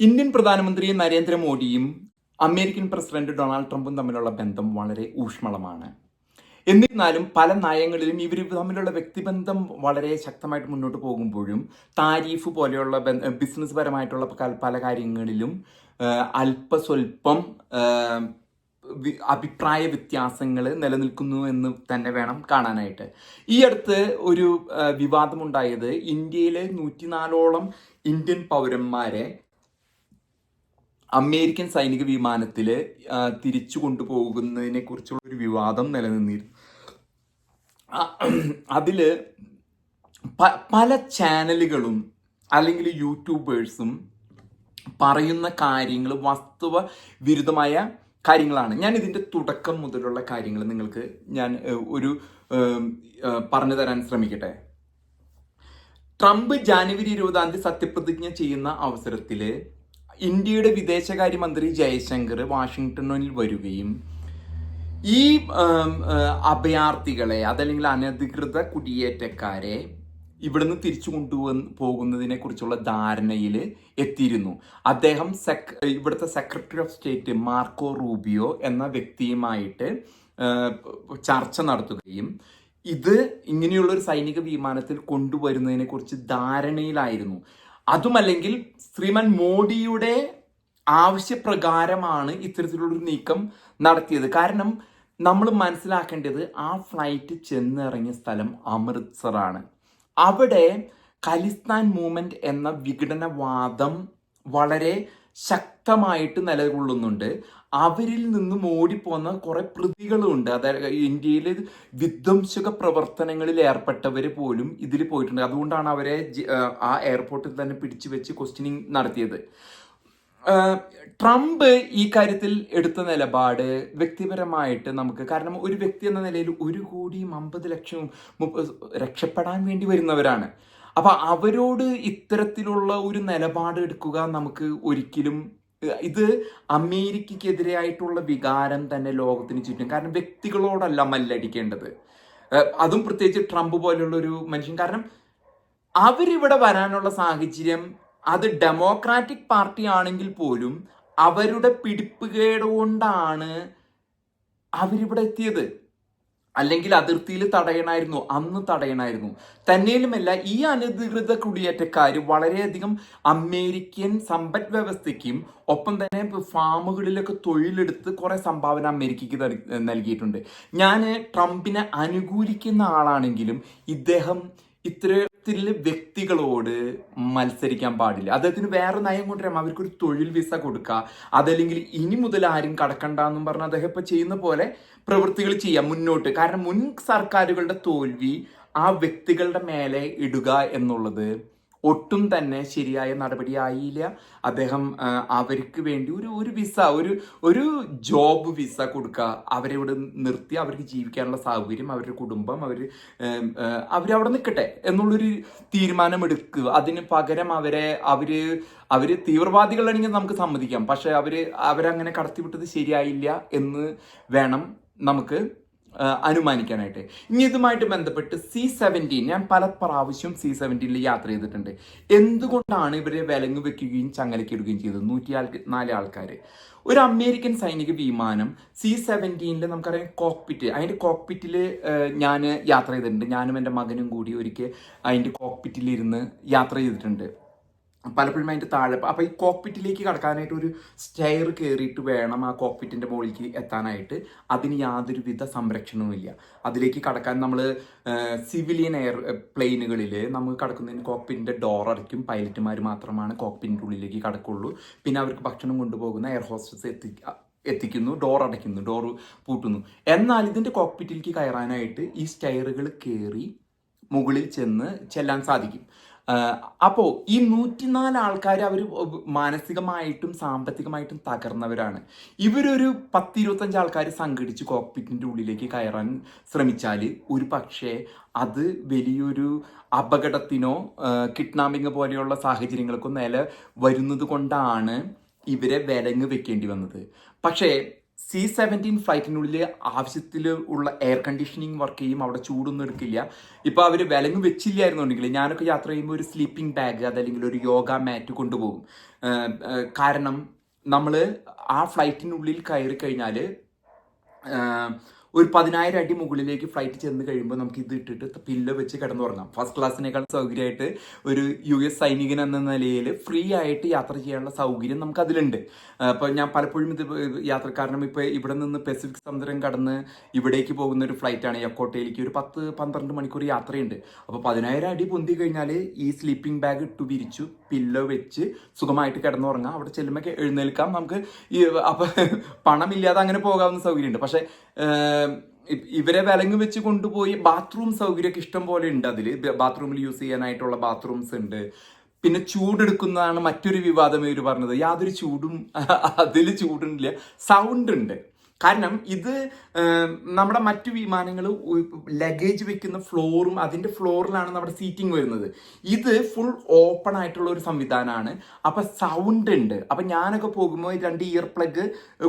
Indian പ്രധാനമന്ത്രി നരേന്ദ്രമോദിയും American president Donald ട്രംപും തമ്മിലുള്ള ബന്ധം വളരെ ഊഷ്മളമാണ്. എന്നിരുന്നാലും പല നയങ്ങളിലും ഇവർ തമ്മിലുള്ള വ്യക്തിബന്ധം വളരെ ശക്തമായിട്ട് മുന്നോട്ട് പോകുമ്പോഴും താരീഫ് പോലെയുള്ള ബിസിനസ് പരമായിട്ടുള്ള പല- കാര്യങ്ങളിലും അല്പസ്വല്പം അഭിപ്രായ വ്യത്യാസങ്ങൾ നിലനിൽക്കുന്നു എന്ന് തന്നെ വേണം കാണാനായിട്ട്. ഈ അടുത്ത് ഒരു വിവാദമുണ്ടായത് ഇന്ത്യയിലെ നൂറ്റിനാലോളം ഇന്ത്യൻ പൗരന്മാരെ അമേരിക്കൻ സൈനിക വിമാനത്തിൽ തിരിച്ചു കൊണ്ടുപോകുന്നതിനെ കുറിച്ചുള്ള ഒരു വിവാദം നിലനിന്നിരുന്നു. അതിൽ പല ചാനലുകളും അല്ലെങ്കിൽ യൂട്യൂബേഴ്സും പറയുന്ന കാര്യങ്ങൾ വസ്തുവ വിരുദ്ധമായ കാര്യങ്ങളാണ്. ഞാൻ ഇതിന്റെ തുടക്കം മുതലുള്ള കാര്യങ്ങൾ നിങ്ങൾക്ക് ഞാൻ ഒരു പറഞ്ഞു തരാൻ ശ്രമിക്കട്ടെ. ട്രംപ് ജാനുവരി ഇരുപതാം തീയതി സത്യപ്രതിജ്ഞ ചെയ്യുന്ന അവസരത്തിൽ ഇന്ത്യയുടെ വിദേശകാര്യമന്ത്രി ജയശങ്കർ വാഷിങ്ടണിൽ വരികയും ഈ അഭയാർത്ഥികളെ അതല്ലെങ്കിൽ അനധികൃത കുടിയേറ്റക്കാരെ ഇവിടുന്ന് തിരിച്ചു കൊണ്ടുവന്ന് പോകുന്നതിനെ കുറിച്ചുള്ള ധാരണയിൽ എത്തിയിരുന്നു. അദ്ദേഹം സെക് ഇവിടുത്തെ secretary of state Marco Rubio എന്ന വ്യക്തിയുമായിട്ട് ചർച്ച നടത്തുകയും ഇത് ഇങ്ങനെയുള്ള ഒരു സൈനിക വിമാനത്തിൽ കൊണ്ടുവരുന്നതിനെ കുറിച്ച് ധാരണയിലായിരുന്നു. അതുമല്ലെങ്കിൽ ശ്രീമാൻ മോഡിയുടെ ആവശ്യപ്രകാരമാണ് ഇത്തരത്തിലുള്ളൊരു നീക്കം നടത്തിയത്. കാരണം നമ്മൾ മനസ്സിലാക്കേണ്ടത് ആ ഫ്ലൈറ്റ് ചെന്നിറങ്ങിയ സ്ഥലം അമൃത്സറാണ് അവിടെ ഖലിസ്ഥാൻ മൂവ്മെന്റ് എന്ന വിഘടനവാദം വളരെ ശക്തമായിട്ട് നിലകൊള്ളുന്നുണ്ട്. അവരിൽ നിന്നും ഓടിപ്പോന്ന കുറെ പ്രതികളുണ്ട്. അതായത് ഇന്ത്യയിലെ വിധ്വംസക പ്രവർത്തനങ്ങളിൽ ഏർപ്പെട്ടവർ പോലും ഇതിൽ പോയിട്ടുണ്ട്. അതുകൊണ്ടാണ് അവരെ ആ എയർപോർട്ടിൽ തന്നെ പിടിച്ചു വെച്ച് ക്വസ്റ്റ്യനിങ് നടത്തിയത്. ട്രംപ് ഈ കാര്യത്തിൽ എടുത്ത നിലപാട് വ്യക്തിപരമായിട്ട് നമുക്ക് കാരണം ഒരു വ്യക്തി എന്ന നിലയിൽ ഒരു കോടിയും അമ്പത് ലക്ഷവും രക്ഷപ്പെടാൻ വേണ്ടി വരുന്നവരാണ്. അപ്പൊ അവരോട് ഇത്തരത്തിലുള്ള ഒരു നിലപാട് എടുക്കുക നമുക്ക് ഒരിക്കലും ഇത് അമേരിക്കക്കെതിരെയായിട്ടുള്ള വികാരം തന്നെ ലോകത്തിന് ചുറ്റും കാരണം വ്യക്തികളോടല്ല മല്ലടിക്കേണ്ടത്. അതും പ്രത്യേകിച്ച് ട്രംപ് പോലുള്ള ഒരു മനുഷ്യൻ. കാരണം അവരിവിടെ വരാനുള്ള സാഹചര്യം അത് ഡെമോക്രാറ്റിക് പാർട്ടി ആണെങ്കിൽ പോലും അവരുടെ പിടിപ്പുകേട് കൊണ്ടാണ് അവരിവിടെ എത്തിയത്. അല്ലെങ്കിൽ അതിർത്തിയിൽ തടയണമായിരുന്നു അന്ന് തടയണമായിരുന്നു തന്നെയുമല്ല ഈ അനധികൃത കുടിയേറ്റക്കാർ വളരെയധികം അമേരിക്കൻ സമ്പദ് വ്യവസ്ഥയ്ക്കും ഒപ്പം തന്നെ ഫാമുകളിലൊക്കെ തൊഴിലെടുത്ത് കുറേ സംഭാവന അമേരിക്കയ്ക്ക് നൽകിയിട്ടുണ്ട്. ഞാൻ ട്രംപിനെ അനുകൂലിക്കുന്ന ആളാണെങ്കിലും ഇദ്ദേഹം ഇത്തരത്തിൽ വ്യക്തികളോട് മത്സരിക്കാൻ പാടില്ല. അദ്ദേഹത്തിന് വേറെ നയം കൊണ്ടുവരാം അവർക്കൊരു തൊഴിൽ വിസ കൊടുക്കുക അതല്ലെങ്കിൽ ഇനി മുതൽ ആരും കടക്കണ്ട എന്നും പറഞ്ഞ് അദ്ദേഹം ഇപ്പൊ ചെയ്യുന്ന പോലെ പ്രവൃത്തികൾ ചെയ്യാം മുന്നോട്ട്. കാരണം മുൻ സർക്കാരുകളുടെ തോൽവി ആ വ്യക്തികളുടെ മേലെ ഇടുക എന്നുള്ളത് ഒട്ടും തന്നെ ശരിയായ നടപടിയായില്ല. അദ്ദേഹം അവർക്ക് വേണ്ടി ഒരു ഒരു വിസ ഒരു ഒരു ജോബ് വിസ കൊടുക്കുക അവരെ ഇവിടെ നിർത്തി അവർക്ക് ജീവിക്കാനുള്ള സൗകര്യം അവരുടെ കുടുംബം അവർ അവരവിടെ നിൽക്കട്ടെ എന്നുള്ളൊരു തീരുമാനം എടുക്കുക അതിന് പകരം അവരെ അവർ അവർ തീവ്രവാദികളാണെങ്കിൽ നമുക്ക് സമ്മതിക്കാം. പക്ഷെ അവർ അവരങ്ങനെ കടത്തിവിട്ടത് ശരിയായില്ല എന്ന് വേണം നമുക്ക് അനുമാനിക്കാനായിട്ട്. ഇനി ഇതുമായിട്ട് ബന്ധപ്പെട്ട് സി സെവന്റീൻ ഞാൻ പല പ്രാവശ്യം സി സെവന്റീനിൽ യാത്ര ചെയ്തിട്ടുണ്ട്. എന്തുകൊണ്ടാണ് ഇവരെ വിലങ്ങ് വെക്കുകയും ചങ്ങലക്കിടുകയും ചെയ്തത്? നൂറ്റി നാല് ആൾക്കാർ ഒരു അമേരിക്കൻ സൈനിക വിമാനം സി സെവന്റീനിൽ നമുക്കറിയാം കോക്പിറ്റ് അതിന്റെ കോക്പിറ്റിൽ ഞാൻ യാത്ര ചെയ്തിട്ടുണ്ട്. ഞാനും എന്റെ മകനും കൂടി ഒരിക്കൽ അതിന്റെ കോക്പിറ്റിലിരുന്ന് യാത്ര ചെയ്തിട്ടുണ്ട്. പലപ്പോഴും അതിന്റെ താഴെ അപ്പോൾ ഈ കോക്പിറ്റിലേക്ക് കടക്കാനായിട്ട് ഒരു സ്റ്റെയർ കയറിയിട്ട് വേണം ആ കോക്പിറ്റിന്റെ മുകളിലേക്ക് എത്താനായിട്ട്. അതിന് യാതൊരുവിധ സംരക്ഷണവുമില്ല. അതിലേക്ക് കടക്കാൻ നമ്മൾ സിവിലിയൻ എയർ പ്ലെയിനുകളിൽ നമുക്ക് കടക്കുന്നതിന് കോക്പിറ്റിന്റെ ഡോർ അടയ്ക്കും. പൈലറ്റുമാർ മാത്രമാണ് കോക്പിറ്റിന്റെ ഉള്ളിലേക്ക് കടക്കുള്ളൂ. പിന്നെ അവർക്ക് ഭക്ഷണം കൊണ്ടുപോകുന്ന എയർ ഹോസ്റ്റസ് എത്തി എത്തിക്കുന്നു. ഡോർ അടയ്ക്കുന്നു. ഡോർ പൂട്ടുന്നു. എന്നാൽ ഇതിന്റെ കോക്പിറ്റിലേക്ക് കയറാനായിട്ട് ഈ സ്റ്റെയറുകൾ കയറി മുകളിൽ ചെന്ന് ചെല്ലാൻ സാധിക്കും. അപ്പോൾ ഈ നൂറ്റിനാല് ആൾക്കാർ അവർ മാനസികമായിട്ടും സാമ്പത്തികമായിട്ടും തകർന്നവരാണ്. ഇവരൊരു പത്തിരുപത്തഞ്ച് ആൾക്കാർ സംഘടിച്ച് കോക്പിറ്റിന്റെ ഉള്ളിലേക്ക് കയറാൻ ശ്രമിച്ചാൽ ഒരു പക്ഷേ അത് വലിയൊരു അപകടത്തിനോ കിഡ്നാപ്പിംഗ് പോലെയുള്ള സാഹചര്യങ്ങൾക്കോ നില വരുന്നത് കൊണ്ടാണ് ഇവരെ വിലങ്ങ് വെക്കേണ്ടി വന്നത്. പക്ഷേ സി സെവന്റീൻ ഫ്ലൈറ്റിനുള്ളിൽ ആവശ്യത്തിൽ ഉള്ള എയർ കണ്ടീഷനിങ് വർക്ക് ചെയ്യും അവിടെ ചൂടൊന്നും എടുക്കില്ല. ഇപ്പൊ അവർ വിലങ്ങ് വെച്ചില്ലായിരുന്നുണ്ടെങ്കിൽ ഞാനൊക്കെ യാത്ര ചെയ്യുമ്പോൾ ഒരു സ്ലീപ്പിംഗ് ബാഗ് അതല്ലെങ്കിൽ ഒരു യോഗ മാറ്റ് കൊണ്ടുപോകും. കാരണം നമ്മൾ ആ ഫ്ലൈറ്റിനുള്ളിൽ കയറി കഴിഞ്ഞാൽ ഒരു പതിനായിരം അടി മുകളിലേക്ക് ഫ്ലൈറ്റ് ചെന്ന് കഴിയുമ്പോൾ നമുക്ക് ഇത് ഇട്ടിട്ട് പില്ല വെച്ച് കിടന്നുറങ്ങാം. ഫസ്റ്റ് ക്ലാസ്സിനേക്കാൾ സൗകര്യമായിട്ട് ഒരു യു എസ് സൈനികൻ എന്ന നിലയിൽ ഫ്രീ ആയിട്ട് യാത്ര ചെയ്യാനുള്ള സൗകര്യം നമുക്ക് അതിലുണ്ട്. അപ്പോൾ ഞാൻ പലപ്പോഴും ഇത് യാത്ര കാരണം ഇപ്പോൾ ഇവിടെ നിന്ന് പെസിഫിക് സമുദ്രം കടന്ന് ഇവിടേക്ക് പോകുന്ന ഒരു ഫ്ലൈറ്റാണ് യക്കോട്ടയിലേക്ക് ഒരു പത്ത് പന്ത്രണ്ട് മണിക്കൂർ യാത്രയുണ്ട്. അപ്പോൾ പതിനായിരം അടി പൊന്തി കഴിഞ്ഞാൽ ഈ സ്ലീപ്പിംഗ് ബാഗ് ഇട്ടു വിരിച്ചു. പില്ലോ വെച്ച് സുഖമായിട്ട് കിടന്നുറങ്ങാം. അവിടെ ചെല്ലുമ്പോൾ എഴുന്നേൽക്കാം. നമുക്ക് ഈ അപ്പം പണമില്ലാതെ അങ്ങനെ പോകാവുന്ന സൗകര്യമുണ്ട്. പക്ഷേ ഇവരെ വിലങ്ങ് വെച്ച് കൊണ്ടുപോയി ബാത്റൂം സൗകര്യമൊക്കെ ഇഷ്ടം പോലെ ഉണ്ട് അതിൽ ബാത്റൂമിൽ യൂസ് ചെയ്യാനായിട്ടുള്ള ബാത്റൂംസ് ഉണ്ട്. പിന്നെ ചൂടെടുക്കുന്നതാണ് മറ്റൊരു വിവാദം ഇവർ പറഞ്ഞത്. യാതൊരു ചൂടും അതിൽ ചൂടുണ്ടില്ല. സൗണ്ട് ഉണ്ട്. കാരണം ഇത് നമ്മുടെ മറ്റു വിമാനങ്ങൾ ലഗേജ് വെക്കുന്ന ഫ്ലോറും അതിന്റെ ഫ്ലോറിലാണ് നമ്മുടെ സീറ്റിംഗ് വരുന്നത്. ഇത് ഫുൾ ഓപ്പൺ ആയിട്ടുള്ള ഒരു സംവിധാനമാണ് അപ്പം സൗണ്ട് ഉണ്ട്. അപ്പം ഞാനൊക്കെ പോകുമ്പോൾ രണ്ട് ഇയർ പ്ലഗ്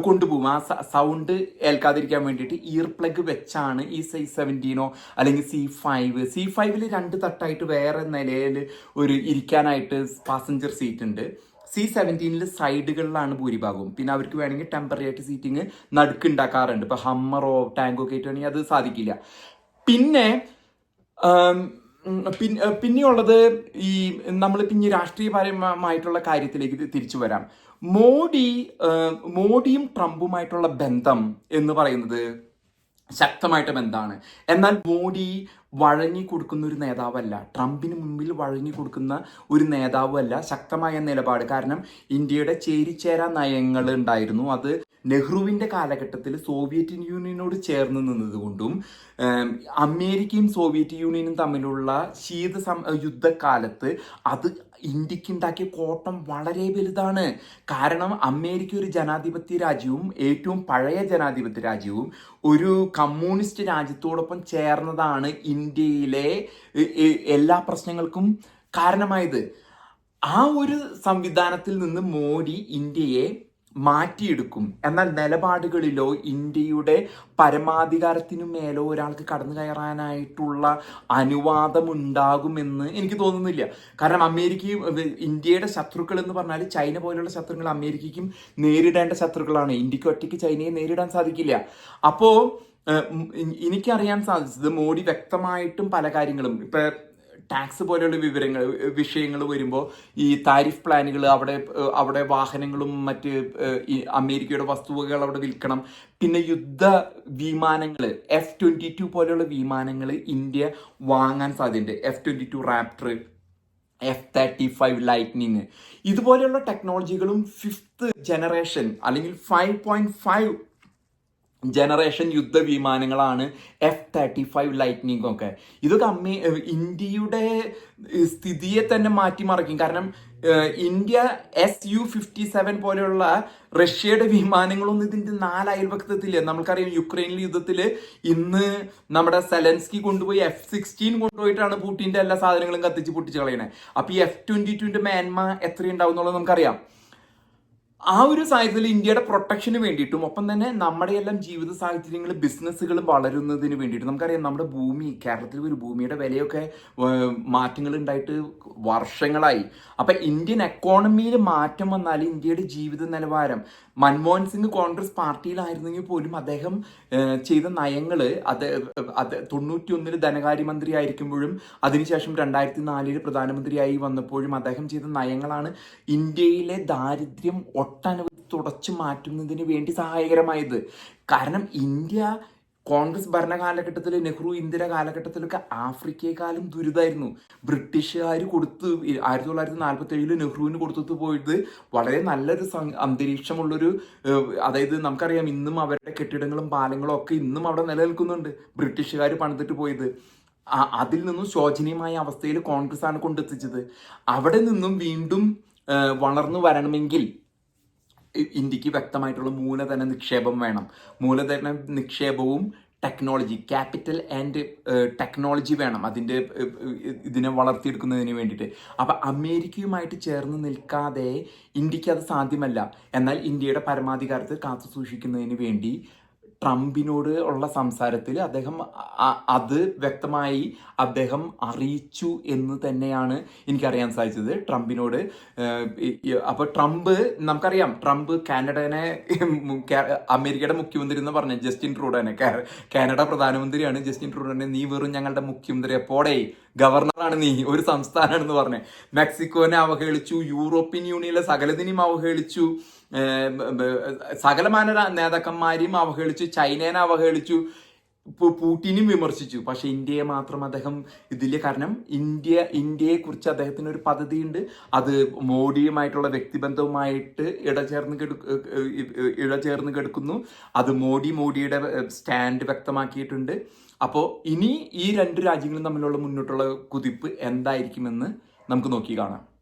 കൊണ്ടുപോകും. ആ സൗണ്ട് ഏൽക്കാതിരിക്കാൻ വേണ്ടിയിട്ട് ഇയർ പ്ലഗ് വെച്ചാണ് ഈ സൈസ് സെവന്റീനോ അല്ലെങ്കിൽ സി ഫൈവ് സി ഫൈവിൽ രണ്ട് തട്ടായിട്ട് വേറെ നിലയിൽ ഒരു ഇരിക്കാനായിട്ട് പാസഞ്ചർ സീറ്റ് ഉണ്ട്. സി സെവന്റീനിൽ സൈഡുകളിലാണ് ഭൂരിഭാഗവും. പിന്നെ അവർക്ക് വേണമെങ്കിൽ ടെമ്പററി ആയിട്ട് സീറ്റിംഗ് നടുക്കുണ്ടാക്കാറുണ്ട്. ഇപ്പൊ ഹമ്മറോ ടാങ്കോ ഒക്കെ ആയിട്ടുണ്ടെങ്കിൽ അത് സാധിക്കില്ല. പിന്നെ പിന്നെ പിന്നെയുള്ളത് ഈ നമ്മൾ പിന്നെ രാഷ്ട്രീയപരമായിട്ടുള്ള കാര്യത്തിലേക്ക് തിരിച്ചു വരാം. മോഡി മോഡിയും ട്രംപുമായിട്ടുള്ള ബന്ധം എന്ന് പറയുന്നത് ശക്തമായിട്ട് എന്താണ് എന്നാൽ മോഡി വഴങ്ങി കൊടുക്കുന്ന ഒരു നേതാവല്ല ട്രംപിന് മുമ്പിൽ വഴങ്ങി കൊടുക്കുന്ന ഒരു നേതാവല്ല ശക്തമായ നിലപാട്. കാരണം ഇന്ത്യയുടെ ചേരിച്ചേരാ നയങ്ങൾ ഉണ്ടായിരുന്നു. അത് നെഹ്റുവിന്റെ കാലഘട്ടത്തിൽ സോവിയറ്റ് യൂണിയനോട് ചേർന്ന് നിന്നതുകൊണ്ടും അമേരിക്കയും സോവിയറ്റ് യൂണിയനും തമ്മിലുള്ള ശീത സം യുദ്ധകാലത്ത് അത് ഇന്ത്യയ്ക്ക് ഉണ്ടാക്കിയ കോട്ടം വളരെ വലുതാണ്. കാരണം അമേരിക്ക ഒരു ജനാധിപത്യ രാജ്യവും ഏറ്റവും പഴയ ജനാധിപത്യ രാജ്യവും ഒരു കമ്മ്യൂണിസ്റ്റ് രാജ്യത്തോടൊപ്പം ചേർന്നതാണ് ഇന്ത്യയിലെ എല്ലാ പ്രശ്നങ്ങൾക്കും കാരണമായത്. ആ ഒരു സംവിധാനത്തിൽ നിന്ന് മോഡി ഇന്ത്യയെ മാറ്റിയെടുക്കും. എന്നാൽ നിലപാടുകളിലോ ഇന്ത്യയുടെ പരമാധികാരത്തിനു മേലോ ഒരാൾക്ക് കടന്നു കയറാനായിട്ടുള്ള അനുവാദമുണ്ടാകുമെന്ന് എനിക്ക് തോന്നുന്നില്ല. കാരണം അമേരിക്കയും ഇന്ത്യയുടെ ശത്രുക്കൾ എന്ന് പറഞ്ഞാൽ ചൈന പോലെയുള്ള ശത്രുക്കൾ അമേരിക്കയ്ക്കും നേരിടേണ്ട ശത്രുക്കളാണ്. ഇന്ത്യയ്ക്ക് ഒറ്റയ്ക്ക് ചൈനയെ നേരിടാൻ സാധിക്കില്ല. അപ്പോൾ എനിക്കറിയാൻ സാധിച്ചത് മോഡി വ്യക്തമായിട്ടും പല കാര്യങ്ങളും. ഇപ്പൊ ടാക്സ് പോലെയുള്ള വിവരങ്ങൾ വിഷയങ്ങൾ വരുമ്പോൾ ഈ താരിഫ് പ്ലാനുകൾ അവിടെ അവിടെ വാഹനങ്ങളും മറ്റ് അമേരിക്കയുടെ വസ്തുവകകൾ അവിടെ വിൽക്കണം. പിന്നെ യുദ്ധ വിമാനങ്ങൾ എഫ് ട്വന്റി ടു പോലെയുള്ള വിമാനങ്ങൾ ഇന്ത്യ വാങ്ങാൻ സാധ്യതയുണ്ട്. F twenty two Raptor F thirty five Lightning ഇതുപോലെയുള്ള ടെക്നോളജികളും ഫിഫ്ത്ത് ജനറേഷൻ അല്ലെങ്കിൽ ഫൈവ് പോയിന്റ് ഫൈവ് ജനറേഷൻ യുദ്ധവിമാനങ്ങളാണ് എഫ് തേർട്ടി ഫൈവ് ലൈറ്റ്നിങ് ഒക്കെ. ഇതൊക്കെ അമ്മേ ഇന്ത്യയുടെ സ്ഥിതിയെ തന്നെ മാറ്റിമറിക്കും. കാരണം India S U fifty seven പോലെയുള്ള റഷ്യയുടെ വിമാനങ്ങളൊന്നും ഇതിന്റെ നാല് അയൽപക്കത്തെത്തില്ല നമുക്കറിയാം യുക്രൈനിൽ യുദ്ധത്തിൽ ഇന്ന് നമ്മുടെ സെലൻസ്കി കൊണ്ടുപോയി എഫ് സിക്സ്റ്റീൻ കൊണ്ടുപോയിട്ടാണ് പുട്ടിന്റെ എല്ലാ സാധനങ്ങളും കത്തിച്ച് പൊട്ടിച്ച് കളയണേ. അപ്പോൾ ഈ എഫ് ട്വന്റി ടുവിന്റെ മേന്മ എത്രയുണ്ടാവും എന്നുള്ളത് നമുക്കറിയാം. ആ ഒരു സാഹചര്യത്തിൽ ഇന്ത്യയുടെ പ്രൊട്ടക്ഷന് വേണ്ടിയിട്ടും ഒപ്പം തന്നെ നമ്മുടെ എല്ലാം ജീവിത സാഹചര്യങ്ങൾ ബിസിനസ്സുകൾ വളരുന്നതിന് വേണ്ടിയിട്ട് നമുക്കറിയാം നമ്മുടെ ഭൂമി കേരളത്തിൽ ഒരു ഭൂമിയുടെ വിലയൊക്കെ മാറ്റങ്ങൾ ഉണ്ടായിട്ട് വർഷങ്ങളായി. അപ്പൊ ഇന്ത്യൻ എക്കോണമിയിൽ മാറ്റം വന്നാൽ ഇന്ത്യയുടെ ജീവിത നിലവാരം മൻമോഹൻ സിംഗ് കോൺഗ്രസ് പാർട്ടിയിലായിരുന്നെങ്കിൽ പോലും അദ്ദേഹം ചെയ്ത നയങ്ങൾ അത് അത് തൊണ്ണൂറ്റി ഒന്നിൽ ധനകാര്യമന്ത്രി ആയിരിക്കുമ്പോഴും അതിനുശേഷം രണ്ടായിരത്തി നാലിൽ പ്രധാനമന്ത്രിയായി വന്നപ്പോഴും അദ്ദേഹം ചെയ്ത നയങ്ങളാണ് ഇന്ത്യയിലെ ദാരിദ്ര്യം ഒട്ടനവധി തുടച്ചു മാറ്റുന്നതിന് വേണ്ടി സഹായകരമായത്. കാരണം ഇന്ത്യ കോൺഗ്രസ് ഭരണകാലഘട്ടത്തിൽ നെഹ്റു ഇന്ദിര കാലഘട്ടത്തിലൊക്കെ ആഫ്രിക്കയെക്കാളും ദുരിതമായിരുന്നു ബ്രിട്ടീഷുകാർ കൊടുത്ത് ആയിരത്തി തൊള്ളായിരത്തി നാൽപ്പത്തി ഏഴിൽ നെഹ്റുവിന് കൊടുത്തു പോയത് വളരെ നല്ലൊരു അന്തരീക്ഷമുള്ളൊരു അതായത് നമുക്കറിയാം ഇന്നും അവരുടെ കെട്ടിടങ്ങളും പാലങ്ങളും ഒക്കെ ഇന്നും അവിടെ നിലനിൽക്കുന്നുണ്ട്. ബ്രിട്ടീഷുകാർ പണിതിട്ട് പോയത്. അതിൽ നിന്നും ശോചനീയമായ അവസ്ഥയിൽ കോൺഗ്രസ് ആണ് കൊണ്ടെത്തിച്ചത്. അവിടെ നിന്നും വീണ്ടും വളർന്നു വരണമെങ്കിൽ ഇന്ത്യയ്ക്ക് വ്യക്തമായിട്ടുള്ള മൂലധന നിക്ഷേപം വേണം. മൂലധന നിക്ഷേപവും ടെക്നോളജി ക്യാപിറ്റൽ ആൻഡ് ടെക്നോളജി വേണം. അതിന്റെ ഇതിനെ വളർത്തിയെടുക്കുന്നതിന് വേണ്ടിയിട്ട്. അപ്പം അമേരിക്കയുമായിട്ട് ചേർന്ന് നിൽക്കാതെ ഇന്ത്യയ്ക്ക് അത് സാധ്യമല്ല. എന്നാൽ ഇന്ത്യയുടെ പരമാധികാരത്തെ കാത്തു സൂക്ഷിക്കുന്നതിന് വേണ്ടി ട്രംപിനോട് ഉള്ള സംസാരത്തിൽ അദ്ദേഹം അത് വ്യക്തമായി അദ്ദേഹം അറിയിച്ചു എന്ന് തന്നെയാണ് എനിക്കറിയാൻ സാധിച്ചത്. ട്രംപിനോട് അപ്പോൾ ട്രംപ് നമുക്കറിയാം ട്രംപ് കാനഡനെ അമേരിക്കയുടെ മുഖ്യമന്ത്രി എന്ന് പറഞ്ഞ ജസ്റ്റിൻ ട്രൂഡനെ കാനഡ പ്രധാനമന്ത്രിയാണ് ജസ്റ്റിൻ ട്രൂഡനെ നീ വെറും ഞങ്ങളുടെ മുഖ്യമന്ത്രിയെ പോടേ ഗവർണറാണ് നീ ഒരു സംസ്ഥാനമാണെന്ന് പറഞ്ഞേ. മെക്സിക്കോനെ അവഹേളിച്ചു യൂറോപ്യൻ യൂണിയനിലെ സകലതിനെയും അവഹേളിച്ചു സകലമാന നേതാക്കന്മാരെയും അവഹേളിച്ചു ചൈനേനെ അവഹേളിച്ചു പൂട്ടിനും വിമർശിച്ചു. പക്ഷെ ഇന്ത്യയെ മാത്രം അദ്ദേഹം ഇതില്ല. കാരണം ഇന്ത്യ ഇന്ത്യയെ കുറിച്ച് അദ്ദേഹത്തിന് ഒരു പദ്ധതിയുണ്ട്. അത് മോഡിയുമായിട്ടുള്ള വ്യക്തിബന്ധവുമായിട്ട് ഇടചേർന്ന് ഇടചേർന്ന് കിടക്കുന്നു. അത് മോഡി മോഡിയുടെ സ്റ്റാൻഡ് വ്യക്തമാക്കിയിട്ടുണ്ട്. അപ്പോൾ ഇനി ഈ രണ്ട് രാജ്യങ്ങളും തമ്മിലുള്ള മുന്നോട്ടുള്ള കുതിപ്പ് എന്തായിരിക്കുമെന്ന് നമുക്ക് നോക്കി കാണാം.